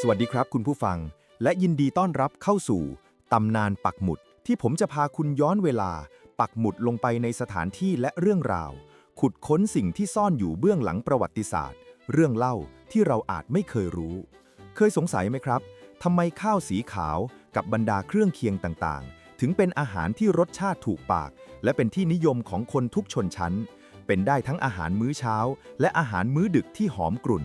สวัสดีครับคุณผู้ฟัง และยินดีต้อนรับเข้าสู่ ตำนานปักหมุดที่ผมจะพาคุณย้อนเวลา ปักหมุดลงไปในสถานที่และเรื่องราว ขุดค้นสิ่งที่ซ่อนอยู่เบื้องหลังประวัติศาสตร์ เรื่องเล่าที่เราอาจไม่เคยรู้ เคยสงสัยไหมครับทำไมข้าวสีขาวกับบรรดาเครื่องเคียงต่างๆ ถึงเป็นอาหารที่รสชาติถูกปาก และเป็นที่นิยมของคนทุกชนชั้น เป็นได้ทั้งอาหารมื้อเช้า และอาหารมื้อดึกที่หอมกลุ่น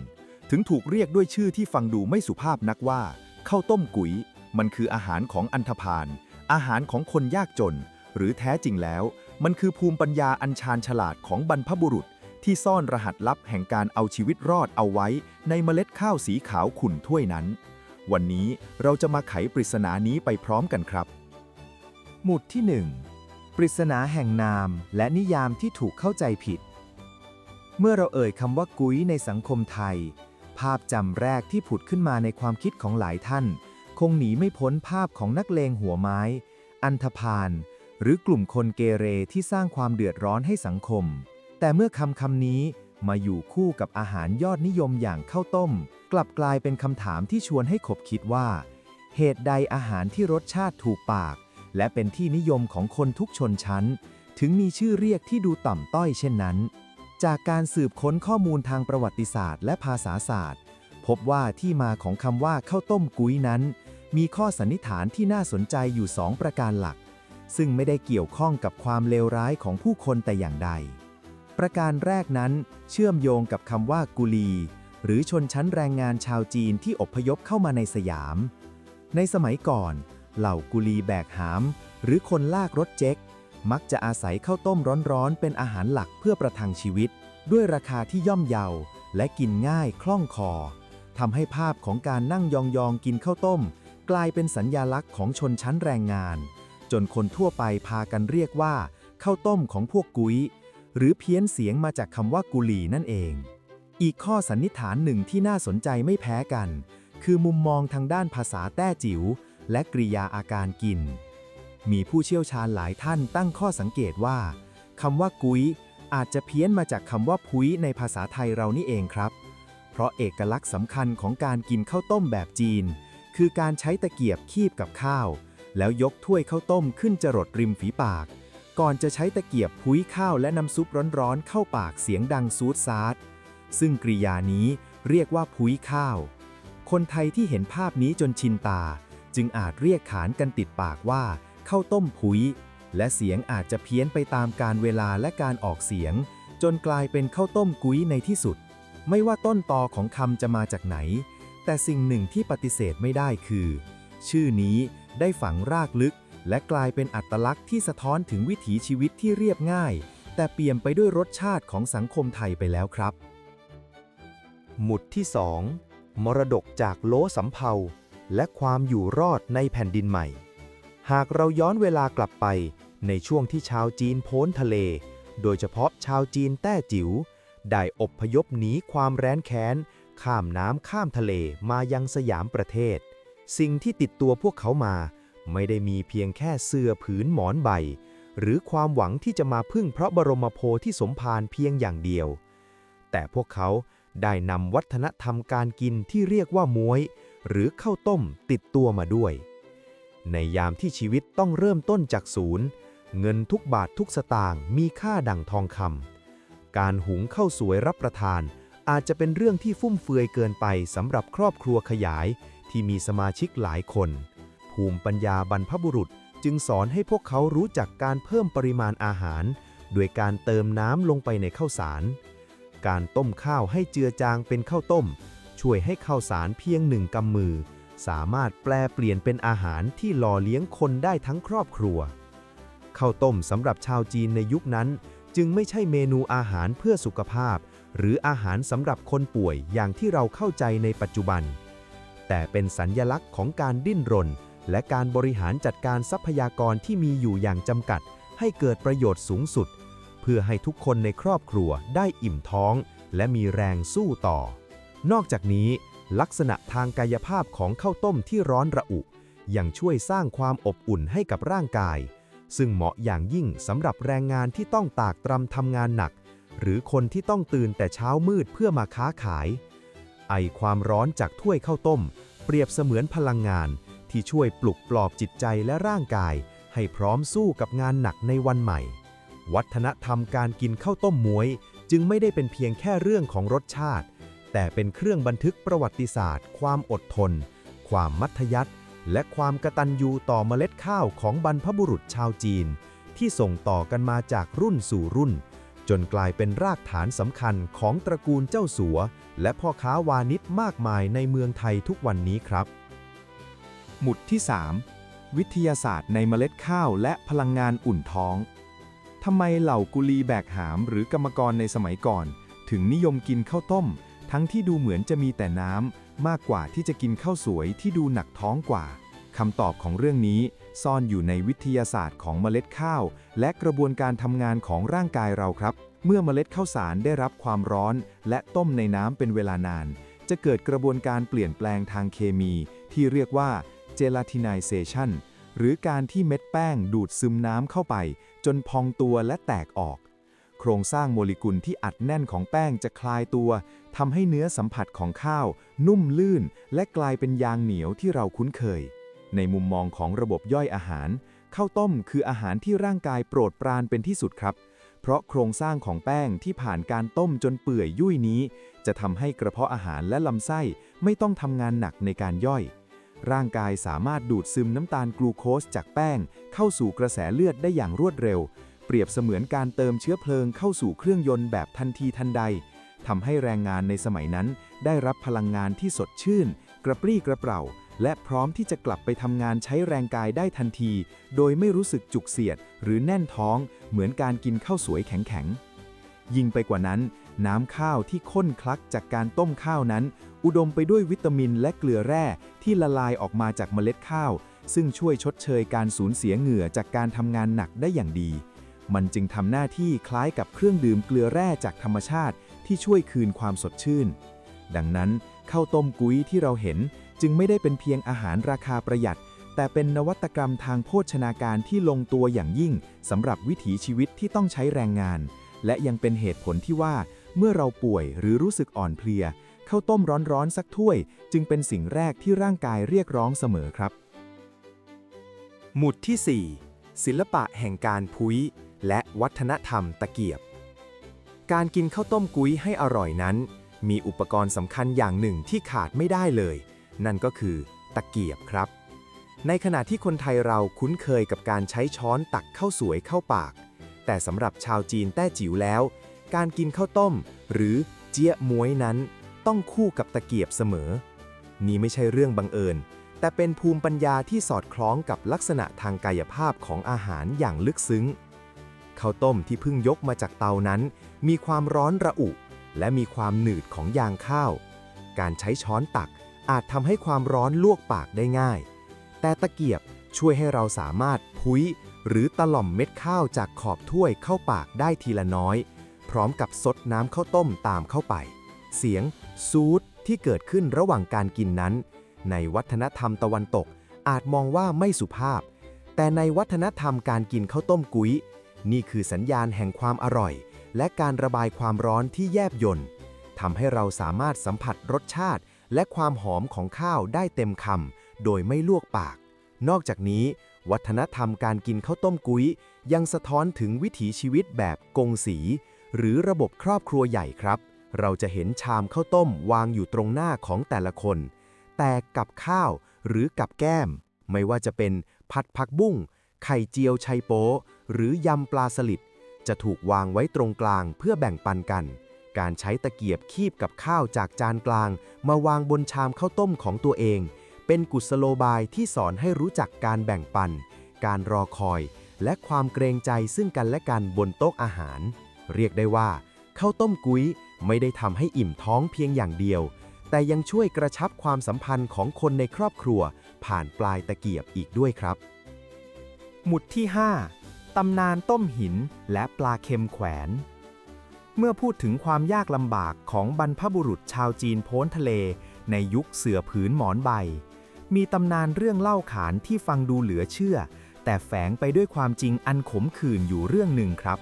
ถึงถูกเรียกด้วยชื่อที่ฟังดูไม่สุภาพนักว่าข้าวต้มกุ๋ย มันคืออาหารของอันธพาล อาหารของคนยากจน หรือแท้จริงแล้ว มันคือภูมิปัญญาอันชาญฉลาดของบรรพบุรุษ ที่ซ่อนรหัสลับแห่งการเอาชีวิตรอดเอาไว้ในเมล็ดข้าวสีขาวขุ่นถ้วยนั้น วันนี้เราจะมาไขปริศนานี้ไปพร้อมกันครับ หมุดที่ 1 ปริศนาแห่งนามและนิยามที่ถูกเข้าใจผิด เมื่อเราเอ่ยคำว่ากุ้ยในสังคมไทย ภาพจำแรกที่ผุดขึ้นมาในความคิดของหลายท่าน คงหนีไม่พ้นภาพของนักเลงหัวไม้ อันธพาล หรือกลุ่มคนเกเรที่สร้างความเดือดร้อนให้สังคม แต่เมื่อคำคำนี้มาอยู่คู่กับอาหารยอดนิยมอย่างข้าวต้ม กลับกลายเป็นคำถามที่ชวนให้ขบคิดว่า เหตุใดอาหารที่รสชาติถูกปาก และเป็นที่นิยมของคนทุกชนชั้น ถึงมีชื่อเรียกที่ดูต่ำต้อยเช่นนั้น จากการสืบค้นข้อมูลทางประวัติศาสตร์และภาษาศาสตร์ พบว่าที่มาของคำว่าข้าวต้มกุ้ยนั้น มีข้อสันนิษฐานที่น่าสนใจอยู่สองประการหลัก ซึ่งไม่ได้เกี่ยวข้องกับความเลวร้ายของผู้คนแต่อย่างใด ประการแรกนั้น เชื่อมโยงกับคำว่ากุลี หรือชนชั้นแรงงานชาวจีนที่อพยพเข้ามาในสยาม ในสมัยก่อน เหล่ากุลีแบกหาม หรือคนลากรถเจ๊ก มักจะอาศัยข้าวต้มร้อนๆ เป็นอาหารหลักเพื่อประทังชีวิต ด้วยราคาที่ย่อมเยา และกินง่ายคล่องคอทำให้ภาพของการนั่งยองๆ กินข้าวต้ม กลายเป็นสัญญาลักษณ์ของชนชั้นแรงงาน จนคนทั่วไปพากันเรียกว่าข้าวต้มของพวกกุ้ย หรือเพี้ยนเสียงมาจากคำว่ากุลีนั่นเอง อีกข้อสันนิษฐานหนึ่งที่น่าสนใจไม่แพ้กัน คือมุมมองทางด้านภาษาแต้จิ๋วและกริยาอาการกิน มีผู้เชี่ยวชาญหลายท่านตั้งข้อสังเกตว่าคำว่ากุ้ยอาจจะเพี้ยนมาจากคำว่าพุ้ยในภาษาไทยเรานี่เองครับ เพราะเอกลักษณ์สำคัญของการกินข้าวต้มแบบจีน คือการใช้ตะเกียบคีบกับข้าว แล้วยกถ้วยข้าวต้มขึ้นจรดริมฝีปาก ก่อนจะใช้ตะเกียบพุ้ยข้าวและน้ำซุปร้อนๆ เข้าปากเสียงดังซูดซาดซึ่งกริยานี้เรียกว่าพุ้ยข้าว คนไทยที่เห็นภาพนี้จนชินตา จึงอาจเรียกขานกันติดปากว่า ข้าวต้มพุ้ย และเสียงอาจจะเพี้ยนไปตามการเวลาและการออกเสียง จนกลายเป็นข้าวต้มกุ้ยในที่สุด ไม่ว่าต้นตอของคำจะมาจากไหน แต่สิ่งหนึ่งที่ปฏิเสธไม่ได้คือ ชื่อนี้ได้ฝังรากลึก และกลายเป็นอัตลักษณ์ที่สะท้อนถึงวิถีชีวิตที่เรียบง่าย แต่เปี่ยมไปด้วยรสชาติของสังคมไทยไปแล้วครับ หมุดที่ 2 มรดกจากโลสำเภาและความอยู่รอดในแผ่นดินใหม่ หากเราย้อนเวลากลับไป ในช่วงที่ชาวจีนพ้นทะเล โดยเฉพาะชาวจีนแต้จิ๋วได้อบพยพหนีความแร้นแค้น ข้ามน้ำข้ามทะเลมายังสยามประเทศ สิ่งที่ติดตัวพวกเขามา ไม่ได้มีเพียงแค่เสื้อผืนหมอนใบ หรือความหวังที่จะมาพึ่งพระบรมโพธิสมภารเพียงอย่างเดียว แต่พวกเขาได้นำวัฒนธรรมการกินที่เรียกว่าม้วย หรือข้าวต้มติดตัวมาด้วย ในยามที่ชีวิตต้องเริ่มต้นจากศูนย์ เงินทุกบาททุกสตางค์มีค่าดั่งทองคำการหุงข้าวสวยรับประทาน อาจจะเป็นเรื่องที่ฟุ่มเฟือยเกินไปสำหรับครอบครัวขยาย ที่มีสมาชิกหลายคน ภูมิปัญญาบรรพบุรุษจึงสอนให้พวกเขารู้จักการเพิ่มปริมาณอาหาร โดยการเติมน้ำลงไปในข้าวสาร การต้มข้าวให้เจือจางเป็นข้าวต้ม ช่วยให้ข้าวสารเพียงหนึ่งกำมือ สามารถแปลเปลี่ยนเป็นอาหารที่หล่อเลี้ยงคนได้ทั้งครอบครัว ข้าวต้มสำหรับชาวจีนในยุคนั้น จึงไม่ใช่เมนูอาหารเพื่อสุขภาพ หรืออาหารสำหรับคนป่วยอย่างที่เราเข้าใจในปัจจุบัน แต่เป็นสัญญลักษณ์ของการดิ้นรน และการบริหารจัดการทรัพยากรที่มีอยู่อย่างจำกัด ให้เกิดประโยชน์สูงสุด เพื่อให้ทุกคนในครอบครัวได้อิ่มท้อง และมีแรงสู้ต่อ นอกจากนี้ ลักษณะทางกายภาพของข้าวต้มที่ร้อนระอุ ยังช่วยสร้างความอบอุ่นให้กับร่างกาย ซึ่งเหมาะอย่างยิ่งสำหรับแรงงานที่ต้องตากตรำทำงานหนัก หรือคนที่ต้องตื่นแต่เช้ามืดเพื่อมาค้าขาย ไอความร้อนจากถ้วยข้าวต้ม เปรียบเสมือนพลังงาน ที่ช่วยปลุกปลอบจิตใจและร่างกาย ให้พร้อมสู้กับงานหนักในวันใหม่ วัฒนธรรมการกินข้าวต้มม้วย จึงไม่ได้เป็นเพียงแค่เรื่องของรสชาติ แต่เป็นเครื่องบันทึกประวัติศาสตร์ ความอดทน ความมัธยัติ และความกตัญญูต่อเมล็ดข้าวของบรรพบุรุษชาวจีน ที่ส่งต่อกันมาจากรุ่นสู่รุ่น จนกลายเป็นรากฐานสำคัญของตระกูลเจ้าสัว และพ่อค้าวานิชมากมายในเมืองไทยทุกวันนี้ครับ หมุดที่ 3 วิทยาศาสตร์ในเมล็ดข้าวและพลังงานอุ่นท้องทำไมเหล่ากุลีแบกหามหรือกรรมกรในสมัยก่อน ถึงนิยมกินข้าวต้ม ทั้งที่ดูเหมือนจะมีแต่น้ำมากกว่าที่จะกินข้าวสวยที่ดูหนักท้องกว่าคำตอบของเรื่องนี้ซ่อนอยู่ในวิทยาศาสตร์ของเมล็ดข้าว และกระบวนการทำงานของร่างกายเราครับ เมื่อเมล็ดข้าวสารได้รับความร้อน และต้มในน้ำเป็นเวลานาน จะเกิดกระบวนการเปลี่ยนแปลงทางเคมี ที่เรียกว่า gelatinization หรือการที่เม็ดแป้งดูดซึมน้ำเข้าไป จนพองตัวและแตกออก โครงสร้างโมเลกุลที่อัดแน่นของแป้งจะคลายตัวทำให้เนื้อสัมผัสของข้าว นุ่มลื่น และกลายเป็นยางเหนียวที่เราคุ้นเคย ในมุมมองของระบบย่อยอาหาร ข้าวต้มคืออาหารที่ร่างกายโปรดปรานเป็นที่สุดครับ เพราะโครงสร้างของแป้งที่ผ่านการต้มจนเปื่อยยุ่ยนี้ จะทำให้กระเพาะอาหารและลำไส้ไม่ต้องทำงานหนักในการย่อยร่างกายสามารถดูดซึมน้ำตาลกลูโคสจากแป้ง เข้าสู่กระแสเลือดได้อย่างรวดเร็ว รียบเสมือนการเติมเชื้อเพลิงเข้าสู่เครื่องยนต์แบบทันทีทันใดทำให้แรงงานในสมัยนั้น ได้รับพลังงานที่สดชื่น กระปรี้กระเปร่า และพร้อมที่จะกลับไปทำงานใช้แรงกายได้ทันที โดยไม่รู้สึกจุกเสียด หรือแน่นท้อง เหมือนการกินข้าวสวยแข็งๆ ยิ่งไปกว่านั้น น้ำข้าวที่ข้นคลักจากการต้มข้าวนั้น อุดมไปด้วยวิตามินและเกลือแร่ที่ละลายออกมาจากเมล็ดข้าว ซึ่งช่วยชดเชยการสูญเสียเหงื่อจากการทำงานหนักได้อย่างดี มันจึงทำหน้าที่คล้ายกับเครื่องดื่มเกลือแร่จากธรรมชาติที่ช่วยคืนความสดชื่น ดังนั้นข้าวต้มกุ้ยที่เราเห็นจึงไม่ได้เป็นเพียงอาหารราคาประหยัด แต่เป็นนวัตกรรมทางโภชนาการที่ลงตัวอย่างยิ่งสำหรับวิถีชีวิตที่ต้องใช้แรงงาน และยังเป็นเหตุผลที่ว่า เมื่อเราป่วยหรือรู้สึกอ่อนเพลียข้าวต้มร้อนๆสักถ้วย จึงเป็นสิ่งแรกที่ร่างกายเรียกร้องเสมอครับ หมุดที่ 4 ศิลปะแห่งการพุ้ย และวัฒนธรรมตะเกียบ การกินข้าวต้มกุ้ยให้อร่อยนั้น มีอุปกรณ์สำคัญอย่างหนึ่งที่ขาดไม่ได้เลย นั่นก็คือตะเกียบครับ ในขณะที่คนไทยเราคุ้นเคยกับการใช้ช้อนตักข้าวสวยเข้าปาก แต่สำหรับชาวจีนแต้จิ๋วแล้ว การกินข้าวต้ม หรือเจี๊ยม้วยนั้น ต้องคู่กับตะเกียบเสมอ นี่ไม่ใช่เรื่องบังเอิญแต่เป็นภูมิปัญญาที่สอดคล้องกับลักษณะทางกายภาพของอาหารอย่างลึกซึ้ง ข้าวต้มที่เพิ่งยกมาจากเตานั้น มีความร้อนระอุ และมีความหนืดของยางข้าว การใช้ช้อนตักอาจทำให้ความร้อนลวกปากได้ง่าย แต่ตะเกียบช่วยให้เราสามารถพุ้ย หรือตะล่อมเม็ดข้าวจากขอบถ้วยเข้าปากได้ทีละน้อย พร้อมกับซดน้ำข้าวต้มตามเข้าไป เสียง ซูดที่เกิดขึ้นระหว่างการกินนั้น ในวัฒนธรรมตะวันตกอาจมองว่าไม่สุภาพ แต่ในวัฒนธรรมการกินข้าวต้มกุ้ย นี่คือสัญญาณแห่งความอร่อย และการระบายความร้อนที่แยบยลทำให้เราสามารถสัมผัสรสชาติ และความหอมของข้าวได้เต็มคำโดยไม่ลวกปาก นอกจากนี้ วัฒนธรรมการกินข้าวต้มกุ้ย ยังสะท้อนถึงวิถีชีวิตแบบกงสี หรือระบบครอบครัวใหญ่ครับ เราจะเห็นชามข้าวต้มวางอยู่ตรงหน้าของแต่ละคน แต่กับข้าวหรือกับแก้ม ไม่ว่าจะเป็นผัดผักบุ้งไข่เจียวชัยโป๊ หรือยำปลาสลิดจะถูกวางไว้ตรงกลางเพื่อแบ่งปันกัน การใช้ตะเกียบคีบกับข้าวจากจานกลาง มาวางบนชามข้าวต้มของตัวเอง เป็นกุศโลบายที่สอนให้รู้จักการแบ่งปัน การรอคอย และความเกรงใจซึ่งกันและกันบนโต๊ะอาหาร เรียกได้ว่าข้าวต้มกุ้ยไม่ได้ทำให้อิ่มท้องเพียงอย่างเดียว แต่ยังช่วยกระชับความสัมพันธ์ของคนในครอบครัว ผ่านปลายตะเกียบอีกด้วยครับ หมุดที่ 5 ตำนานต้มหินและปลาเค็มแขวน เมื่อพูดถึงความยากลำบากของบรรพบุรุษชาวจีนโพ้นทะเล ในยุคเสือผืนหมอนใบ มีตำนานเรื่องเล่าขานที่ฟังดูเหลือเชื่อ แต่แฝงไปด้วยความจริงอันขมขื่นอยู่เรื่องหนึ่งครับ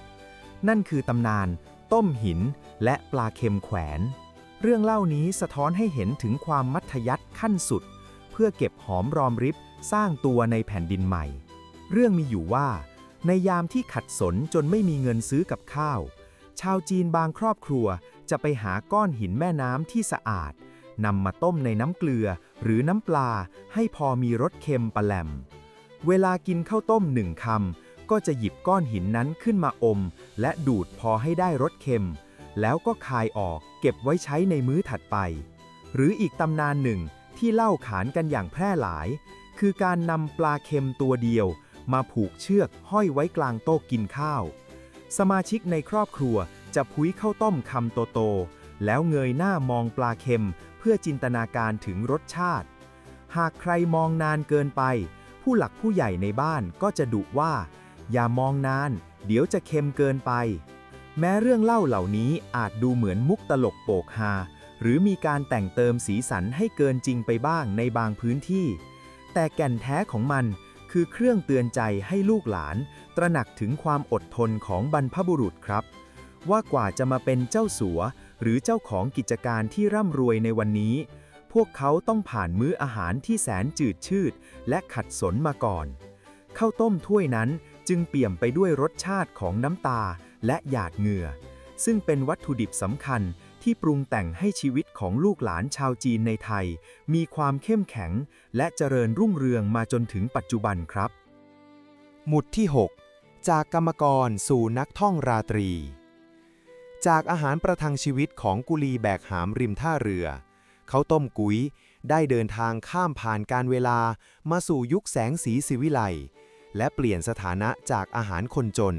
นั่นคือตำนาน ต้มหิน และปลาเค็มแขวน เรื่องเล่านี้สะท้อนให้เห็นถึงความมัธยัติขั้นสุด เพื่อเก็บหอมรอมริบสร้างตัวในแผ่นดินใหม่ เรื่องมีอยู่ว่า ในยามที่ขัดสนจนไม่มีเงินซื้อกับข้าว ชาวจีนบางครอบครัวจะไปหาก้อนหินแม่น้ำที่สะอาดนำมาต้มในน้ำเกลือหรือน้ำปลาให้พอมีรสเค็มปะแหลม เวลากินข้าวต้มหนึ่งคำก็จะหยิบก้อนหินนั้นขึ้นมาอม และดูดพอให้ได้รสเค็ม แล้วก็คายออกเก็บไว้ใช้ในมื้อถัดไป หรืออีกตำนานหนึ่งที่เล่าขานกันอย่างแพร่หลาย คือการนำปลาเค็มตัวเดียว มาผูกเชือกห้อยไว้กลางโต๊ะกินข้าว สมาชิกในครอบครัวจะพุ้ยข้าวต้มคำโตๆแล้วเงยหน้ามองปลาเค็มเพื่อจินตนาการถึงรสชาติ หากใครมองนานเกินไป ผู้หลักผู้ใหญ่ในบ้านก็จะดุว่า อย่ามองนาน เดี๋ยวจะเค็มเกินไป แม้เรื่องเล่าเหล่านี้อาจดูเหมือนมุกตลกโปกฮาหรือมีการแต่งเติมสีสันให้เกินจริงไปบ้างในบางพื้นที่ แต่แก่นแท้ของมัน คือเครื่องเตือนใจให้ลูกหลาน ตระหนักถึงความอดทนของบรรพบุรุษครับ ว่ากว่าจะมาเป็นเจ้าสัว หรือเจ้าของกิจการที่ร่ำรวยในวันนี้ พวกเขาต้องผ่านมื้ออาหารที่แสนจืดชืด และขัดสนมาก่อนข้าวต้มถ้วยนั้นจึงเปี่ยมไปด้วยรสชาติของน้ำตาและหยาดเหงื่อ ซึ่งเป็นวัตถุดิบสำคัญ ที่ปรุงแต่งให้ชีวิตของลูกหลานชาวจีนในไทย มีความเข้มแข็ง และเจริญรุ่งเรืองมาจนถึงปัจจุบันครับ หมุดที่ 6 จากกรรมกรสู่นักท่องราตรี จากอาหารประทังชีวิตของกุลีแบกหามริมท่าเรือ เขาต้มกุ้ยได้เดินทางข้ามผ่านการเวลามาสู่ยุคแสงสีสิวิไลและเปลี่ยนสถานะจากอาหารคนจน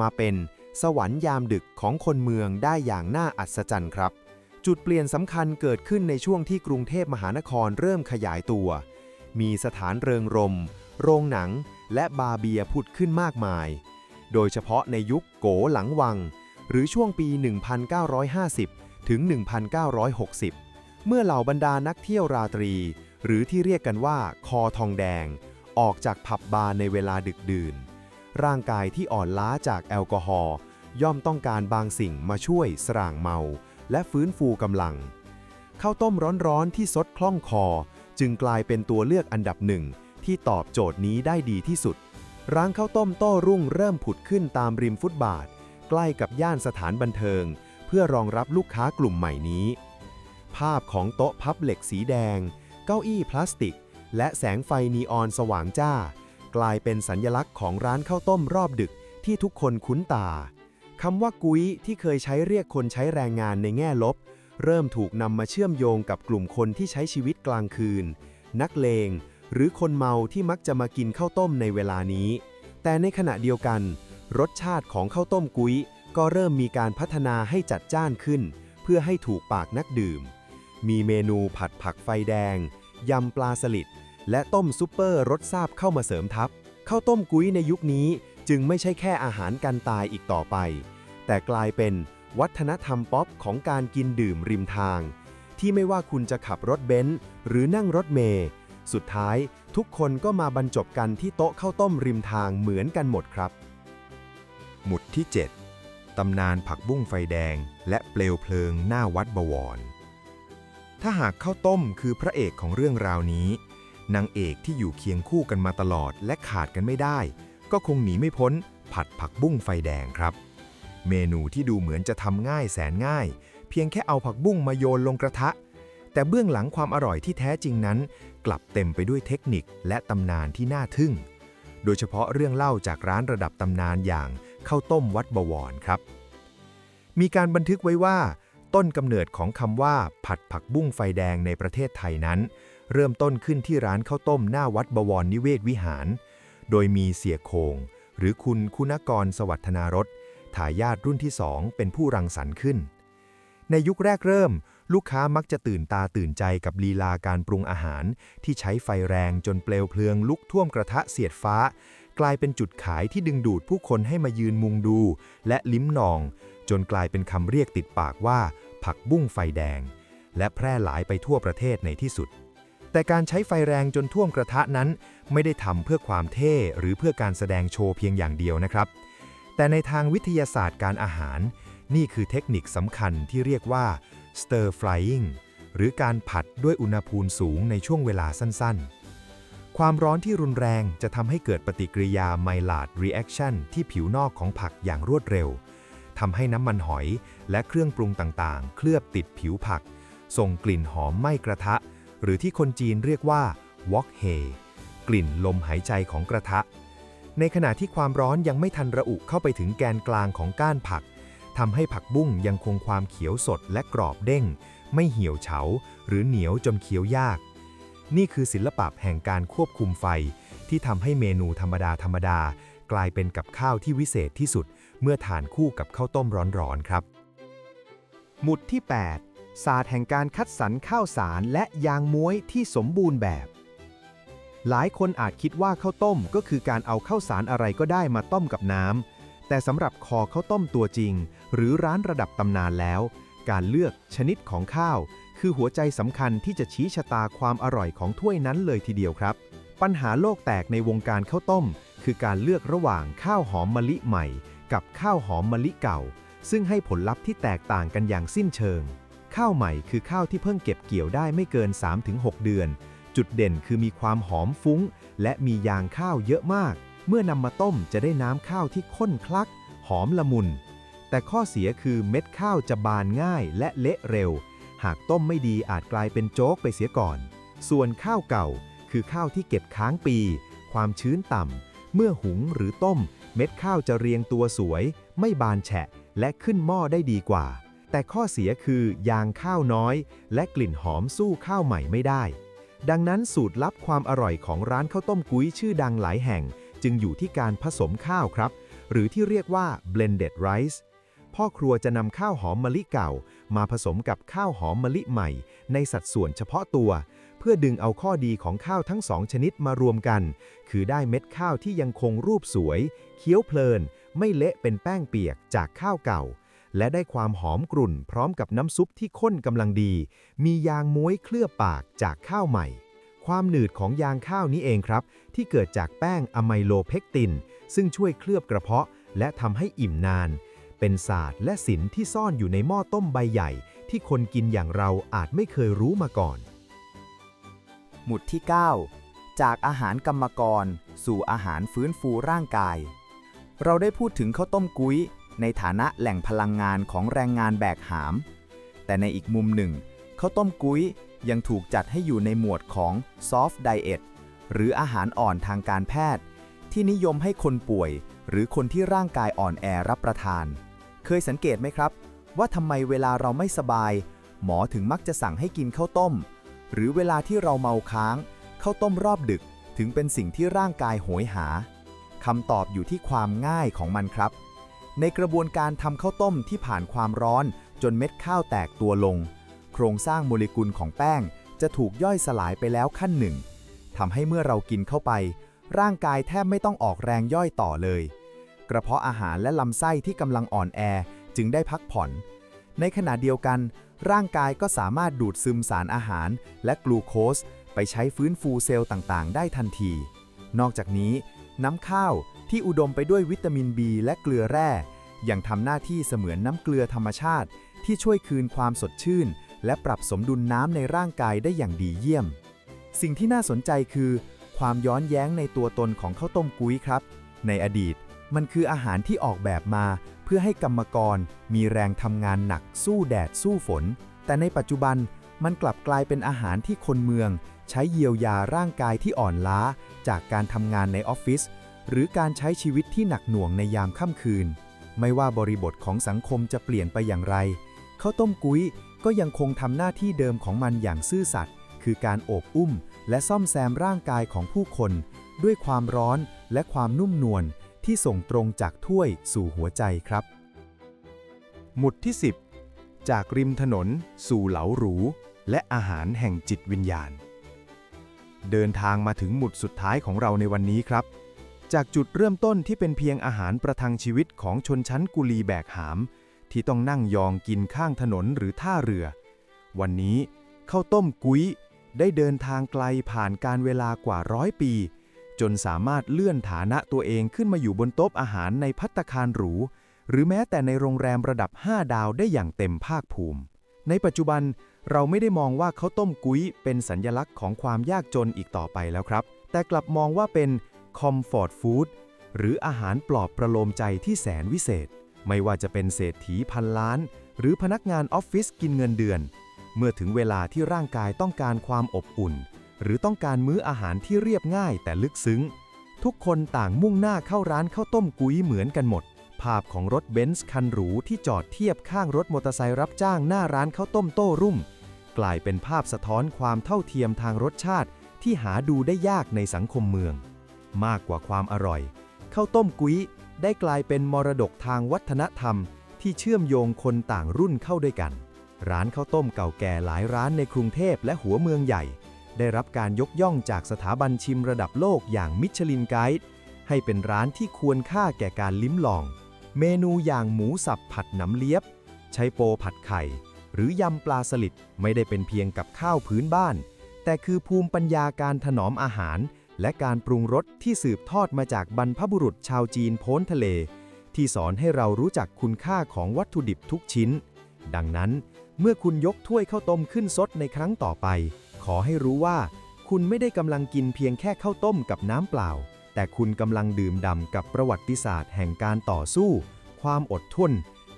มาเป็น สวรรค์ยามดึกของคนเมืองได้อย่างน่าอัศจรรย์ครับ จุดเปลี่ยนสำคัญเกิดขึ้นในช่วงที่กรุงเทพมหานครเริ่มขยายตัว มีสถานเริงรม โรงหนัง และบาร์เบียผุดขึ้นมากมาย โดยเฉพาะในยุคโกหลังวัง หรือช่วงปี 1950 ถึง 1960 เมื่อเหล่าบรรดานักเที่ยวราตรี หรือที่เรียกกันว่าคอทองแดง ออกจากผับบาร์ในเวลาดึกดื่น ร่างกายที่อ่อนล้าจากแอลกอฮอล์ย่อมต้องการบางสิ่งมาช่วยสร่างเมา และฟื้นฟูกำลัง ข้าวต้มร้อนๆที่ซดคล่องคอ จึงกลายเป็นตัวเลือกอันดับหนึ่งที่ตอบโจทย์นี้ได้ดีที่สุด ร้านข้าวต้มโต้รุ่งเริ่มผุดขึ้นตามริมฟุตบาท ใกล้กับย่านสถานบันเทิง เพื่อรองรับลูกค้ากลุ่มใหม่นี้ ภาพของโต๊ะพับเหล็กสีแดง เก้าอี้พลาสติก และแสงไฟนีออนสว่างจ้า กลายเป็นสัญญลักษณ์ของร้านข้าวต้มรอบดึกที่ทุกคนคุ้นตาคำว่ากุ้ยที่เคยใช้เรียกคนใช้แรงงานในแง่ลบ เริ่มถูกนำมาเชื่อมโยงกับกลุ่มคนที่ใช้ชีวิตกลางคืน นักเลง หรือคนเมาที่มักจะมากินข้าวต้มในเวลานี้ แต่ในขณะเดียวกัน รสชาติของข้าวต้มกุ้ยก็เริ่มมีการพัฒนาให้จัดจ้านขึ้น เพื่อให้ถูกปากนักดื่ม มีเมนูผัดผักไฟแดง ยำปลาสลิด และต้มซุปเปอร์รสซาบเข้ามาเสริมทับข้าวต้มกุ้ยในยุคนี้จึงไม่ใช่แค่อาหารกันตายอีกต่อไป แต่กลายเป็นวัฒนธรรมป๊อปของการกินดื่มริมทาง ที่ไม่ว่าคุณจะขับรถเบนซ์หรือนั่งรถเมล์สุดท้ายทุกคนก็มาบรรจบกันที่โต๊ะข้าวต้มริมทางเหมือนกันหมดครับ หมุดที่ 7 ตำนานผักบุ้งไฟแดง และเปลวเพลิงหน้าวัดบวร ถ้าหากข้าวต้มคือพระเอกของเรื่องราวนี้ นางเอกที่อยู่เคียงคู่กันมาตลอดและขาดกันไม่ได้ ก็คงหนีไม่พ้น ผัดผักบุ้งไฟแดงครับ เมนูที่ดูเหมือนจะทำง่ายแสนง่าย เพียงแค่เอาผักบุ้งมาโยนลงกระทะ แต่เบื้องหลังความอร่อยที่แท้จริงนั้น กลับเต็มไปด้วยเทคนิคและตำนานที่น่าทึ่ง โดยเฉพาะเรื่องเล่าจากร้านระดับตำนานอย่างข้าวต้มวัดบวรครับ มีการบันทึกไว้ว่า ต้นกำเนิดของคำว่า ผัดผักบุ้งไฟแดงในประเทศไทยนั้น เริ่มต้นขึ้นที่ร้านข้าวต้มหน้าวัดบวรนิเวศวิหาร โดยมีเสียโคง หรือคุณคุณกรสวัฒนารสทายาทรุ่นที่สองเป็นผู้รังสรรค์ขึ้น ในยุคแรกเริ่ม ลูกค้ามักจะตื่นตาตื่นใจกับลีลาการปรุงอาหาร ที่ใช้ไฟแรงจนเปลวเพลิงลุกท่วมกระทะเสียดฟ้า กลายเป็นจุดขายที่ดึงดูดผู้คนให้มายืนมุงดู และลิ้มนอง จนกลายเป็นคำเรียกติดปากว่า ผักบุ้งไฟแดง และแพร่หลายไปทั่วประเทศในที่สุด แต่การใช้ไฟแรงจนท่วมกระทะนั้น ไม่ได้ทำเพื่อความเท่หรือเพื่อการแสดงโชว์เพียงอย่างเดียวนะครับ แต่ในทางวิทยาศาสตร์การอาหาร นี่คือเทคนิคสำคัญที่เรียกว่า stir frying หรือการผัดด้วยอุณหภูมิสูงในช่วงเวลาสั้นๆ ความร้อนที่รุนแรงจะทำให้เกิดปฏิกิริยาไมลาดรีแอคชั่นที่ผิวนอกของผักอย่างรวดเร็วทำให้น้ำมันหอยและเครื่องปรุงต่างๆ เคลือบติดผิวผัก ส่งกลิ่นหอมไหม้กระทะ หรือที่คนจีนเรียกว่าวอกเฮกลิ่นลมหายใจของกระทะ ในขณะที่ความร้อนยังไม่ทันระอุเข้าไปถึงแกนกลางของก้านผักทำให้ผักบุ้งยังคงความเขียวสดและกรอบเด้ง ไม่เหี่ยวเฉา หรือเหนียวจนเคี้ยวยาก นี่คือศิลปะแห่งการควบคุมไฟ ที่ทำให้เมนูธรรมดาธรรมดากลายเป็นกับข้าวที่วิเศษที่สุด เมื่อทานคู่กับข้าวต้มร้อนๆครับ หมุดที่ 8 ศาสตร์แห่งการคัดสรรข้าวสารและยางม้วยที่สมบูรณ์แบบ หลายคนอาจคิดว่าข้าวต้มก็คือการเอาข้าวสารอะไรก็ได้มาต้มกับน้ำ แต่สำหรับคอข้าวต้มตัวจริง หรือร้านระดับตำนานแล้ว การเลือกชนิดของข้าว คือหัวใจสำคัญที่จะชี้ชะตาความอร่อยของถ้วยนั้นเลยทีเดียวครับ ปัญหาโลกแตกในวงการข้าวต้ม คือการเลือกระหว่างข้าวหอมมะลิใหม่ กับข้าวหอมมะลิเก่า ซึ่งให้ผลลัพธ์ที่แตกต่างกันอย่างสิ้นเชิง ข้าวใหม่คือข้าวที่เพิ่งเก็บเกี่ยวได้ไม่เกิน 3-6 เดือน จุดเด่นคือมีความหอมฟุ้ง และมียางข้าวเยอะมาก เมื่อนำมาต้มจะได้น้ำข้าวที่ข้นคลัก หอมละมุน แต่ข้อเสียคือเม็ดข้าวจะบานง่ายและเละเร็ว หากต้มไม่ดีอาจกลายเป็นโจ๊กไปเสียก่อน ส่วนข้าวเก่าคือข้าวที่เก็บค้างปี ความชื้นต่ำ เมื่อหุงหรือต้ม เม็ดข้าวจะเรียงตัวสวย ไม่บานแฉะ และขึ้นหม้อได้ดีกว่า แต่ข้อเสียคือยางข้าวน้อย และกลิ่นหอมสู้ข้าวใหม่ไม่ได้ ดังนั้นสูตรลับความอร่อยของร้านข้าวต้มกุ้ยชื่อดังหลายแห่ง จึงอยู่ที่การผสมข้าวครับ หรือที่เรียกว่า blended rice พ่อครัวจะนำข้าวหอมมะลิเก่า มาผสมกับข้าวหอมมะลิใหม่ ในสัดส่วนเฉพาะตัว เพื่อดึงเอาข้อดีของข้าวทั้งสองชนิดมารวมกัน คือได้เม็ดข้าวที่ยังคงรูปสวย เคี้ยวเพลิน ไม่เละเป็นแป้งเปียกจากข้าวเก่า และได้ความหอมกรุ่นพร้อมกับน้ำซุปที่ข้นกำลังดี มียางม้วยเคลือบปากจากข้าวใหม่ ความหนืดของยางข้าวนี้เองครับ ที่เกิดจากแป้งอะไมโลเพกติน ซึ่งช่วยเคลือบกระเพาะ และทำให้อิ่มนาน เป็นศาสตร์และศิลป์ที่ซ่อนอยู่ในหม้อต้มใบใหญ่ ที่คนกินอย่างเราอาจไม่เคยรู้มาก่อน หมุดที่ 9 จากอาหารกรรมกร สู่อาหารฟื้นฟูร่างกาย เราได้พูดถึงข้าวต้มกุ้ย ในฐานะแหล่งพลังงานของแรงงานแบกหาม แต่ในอีกมุมหนึ่งข้าวต้มกุ้ยยังถูกจัดให้อยู่ในหมวดของ soft diet หรืออาหารอ่อนทางการแพทย์ ที่นิยมให้คนป่วย หรือคนที่ร่างกายอ่อนแอรับประทาน เคยสังเกตไหมครับ ว่าทำไมเวลาเราไม่สบาย หมอถึงมักจะสั่งให้กินข้าวต้ม หรือเวลาที่เราเมาค้างข้าวต้มรอบดึกถึงเป็นสิ่งที่ร่างกายโหยหาคำตอบอยู่ที่ความง่ายของมันครับ ในกระบวนการทำข้าวต้มที่ผ่านความร้อน จนเม็ดข้าวแตกตัวลง โครงสร้างโมเลกุลของแป้ง จะถูกย่อยสลายไปแล้วขั้นหนึ่งทำให้เมื่อเรากินเข้าไป ร่างกายแทบไม่ต้องออกแรงย่อยต่อเลย กระเพาะอาหารและลำไส้ที่กำลังอ่อนแอจึงได้พักผ่อน ในขณะเดียวกัน ร่างกายก็สามารถดูดซึมสารอาหาร และกลูโคส ไปใช้ฟื้นฟูเซลล์ต่างๆ ได้ทันที นอกจากนี้ น้ำข้าว ที่อุดมไปด้วยวิตามิน B และเกลือแร่ ยังทำหน้าที่เสมือนน้ำเกลือธรรมชาติ ที่ช่วยคืนความสดชื่น และปรับสมดุลน้ำในร่างกายได้อย่างดีเยี่ยม สิ่งที่น่าสนใจคือ ความย้อนแย้งในตัวตนของข้าวต้มกุ้ยครับ ในอดีต มันคืออาหารที่ออกแบบมา เพื่อให้กรรมกรมีแรงทำงานหนักสู้แดดสู้ฝน แต่ในปัจจุบันมันกลับกลายเป็นอาหารที่คนเมือง ใช้เยียวยาร่างกายที่อ่อนล้า จากการทำงานในออฟฟิศ หรือการใช้ชีวิตที่หนักหน่วงในยามค่ำคืน ไม่ว่าบริบทของสังคมจะเปลี่ยนไปอย่างไรข้าวต้มกุ้ยก็ยังคงทำหน้าที่เดิมของมันอย่างซื่อสัตย์คือการโอบอุ้ม และซ่อมแซมร่างกายของผู้คน ด้วยความร้อนและความนุ่มนวลที่ส่งตรงจากถ้วยสู่หัวใจครับ หมุดที่ 10 จากริมถนน สู่เหลาหรู และอาหารแห่งจิตวิญญาณ เดินทางมาถึงหมุดสุดท้ายของเราในวันนี้ครับ จากจุดเริ่มต้นที่เป็นเพียงอาหารประทังชีวิตของชนชั้นกุลีแบกหาม ที่ต้องนั่งยองกินข้างถนนหรือท่าเรือ วันนี้ข้าวต้มกุ้ยได้เดินทางไกลผ่านการเวลากว่าร้อยปี จนสามารถเลื่อนฐานะตัวเองขึ้นมาอยู่บนโต๊ะอาหารในพัตตาคารหรู หรือแม้แต่ในโรงแรมระดับ 5 ดาวได้อย่างเต็มภาคภูมิ ในปัจจุบันเราไม่ได้มองว่าข้าวต้มกุ้ยเป็นสัญญลักษณ์ของความยากจนอีกต่อไปแล้วครับ แต่กลับมองว่าเป็น คอมฟอร์ตฟู้ดหรืออาหารปลอบประโลมใจที่แสนวิเศษ ไม่ว่าจะเป็นเศรษฐีพันล้าน หรือพนักงานออฟฟิศกินเงินเดือน เมื่อถึงเวลาที่ร่างกายต้องการความอบอุ่น หรือต้องการมื้ออาหารที่เรียบง่ายแต่ลึกซึ้ง ทุกคนต่างมุ่งหน้าเข้าร้านข้าวต้มกุ้ยเหมือนกันหมด ภาพของรถเบนซ์คันหรูที่จอดเทียบข้างรถมอเตอร์ไซค์รับจ้างหน้าร้านข้าวต้มโต้รุ่งกลายเป็นภาพสะท้อนความเท่าเทียมทางรสชาติที่หาดูได้ยากในสังคมเมือง มากกว่าความอร่อย ข้าวต้มกุ้ยได้กลายเป็นมรดกทางวัฒนธรรม ที่เชื่อมโยงคนต่างรุ่นเข้าด้วยกัน ร้านข้าวต้มเก่าแก่หลายร้านในกรุงเทพและหัวเมืองใหญ่ ได้รับการยกย่องจากสถาบันชิมระดับโลกอย่างมิชลินไกด์ให้เป็นร้านที่ควรค่าแก่การลิ้มลอง เมนูอย่างหมูสับผัดหนำเลียบ ใช้โปผัดไข่ หรือยำปลาสลิดไม่ได้เป็นเพียงกับข้าวพื้นบ้าน แต่คือภูมิปัญญาการถนอมอาหาร และการปรุงรสที่สืบทอดมาจากบรรพบุรุษชาวจีนโพ้นทะเล ที่สอนให้เรารู้จักคุณค่าของวัตถุดิบทุกชิ้น ดังนั้น เมื่อคุณยกถ้วยข้าวต้มขึ้นซดในครั้งต่อไป ขอให้รู้ว่า คุณไม่ได้กำลังกินเพียงแค่ข้าวต้มกับน้ำเปล่า แต่คุณกำลังดื่มด่ำกับประวัติศาสตร์แห่งการต่อสู้ ความอดทน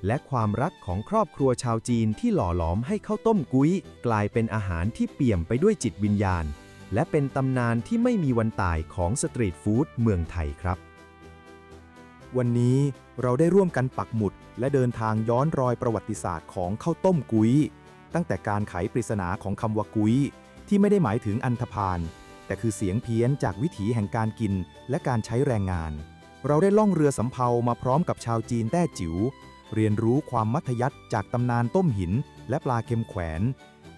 และความรักของครอบครัวชาวจีนที่หล่อหลอมให้ข้าวต้มกุ้ย กลายเป็นอาหารที่เปี่ยมไปด้วยจิตวิญญาณ และเป็นตำนานที่ไม่มีวันตายของสตรีทฟู้ดเมืองไทยครับ วันนี้เราได้ร่วมกันปักหมุด และเดินทางย้อนรอยประวัติศาสตร์ของข้าวต้มกุ้ย ตั้งแต่การไขปริศนาของคำว่ากุ้ย ที่ไม่ได้หมายถึงอันธพาลแต่คือเสียงเพี้ยนจากวิถีแห่งการกินและการใช้แรงงาน เราได้ล่องเรือสำเภามาพร้อมกับชาวจีนแต้จิ๋วเรียนรู้ความมัธยัติจากตำนานต้มหินและปลาเค็มแขวน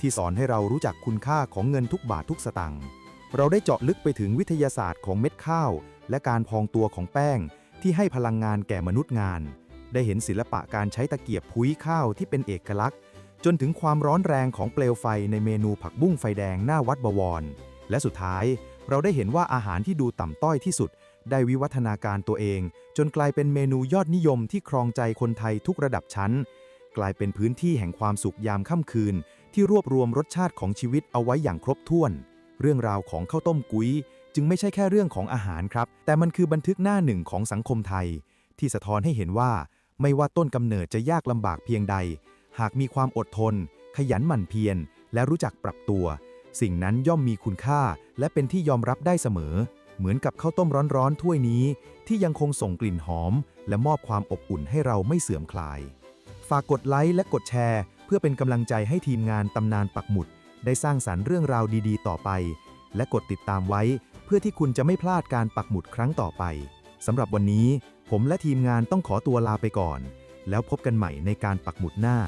ที่สอนให้เรารู้จักคุณค่าของเงินทุกบาททุกสตางค์ เราได้เจาะลึกไปถึงวิทยาศาสตร์ของเม็ดข้าว และการพองตัวของแป้ง ที่ให้พลังงานแก่มนุษย์งาน ได้เห็นศิลปะการใช้ตะเกียบพุ้ยข้าวที่เป็นเอกลักษณ์ จนถึงความร้อนแรงของเปลวไฟในเมนูผักบุ้งไฟแดงหน้าวัดบวร และสุดท้าย เราได้เห็นว่าอาหารที่ดูต่ำต้อยที่สุด ได้วิวัฒนาการตัวเอง จนกลายเป็นเมนูยอดนิยมที่ครองใจคนไทยทุกระดับชั้น กลายเป็นพื้นที่แห่งความสุขยามค่ำคืน ที่รวบรวมรสชาติของชีวิตเอาไว้อย่างครบถ้วน เรื่องราวของข้าวต้มกุ้ย จึงไม่ใช่แค่เรื่องของอาหารครับ แต่มันคือบันทึกหน้าหนึ่งของสังคมไทย ที่สะท้อนให้เห็นว่า ไม่ว่าต้นกำเนิดจะยากลำบากเพียงใด หากมีความอดทน ขยันหมั่นเพียรและรู้จักปรับตัว สิ่งนั้นย่อมมีคุณค่า และเป็นที่ยอมรับได้เสมอ เหมือนกับข้าวต้มร้อนๆถ้วยนี้ ที่ยังคงส่งกลิ่นหอม และมอบความอบอุ่นให้เราไม่เสื่อมคลาย ฝากกดไลค์และกดแชร์ พื่อเป็นกำลังใจให้ทีมงานตำนานปักหมุด ได้สร้างสรรค์เรื่องราวดีๆ ต่อไป และกดติดตามไว้ เพื่อที่คุณจะไม่พลาดการปักหมุดครั้งต่อไปสำหรับวันนี้ ผมและทีมงานต้องขอตัวลาไปก่อน แล้วพบกันใหม่ในการปักหมุดหน้า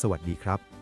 สวัสดีครับ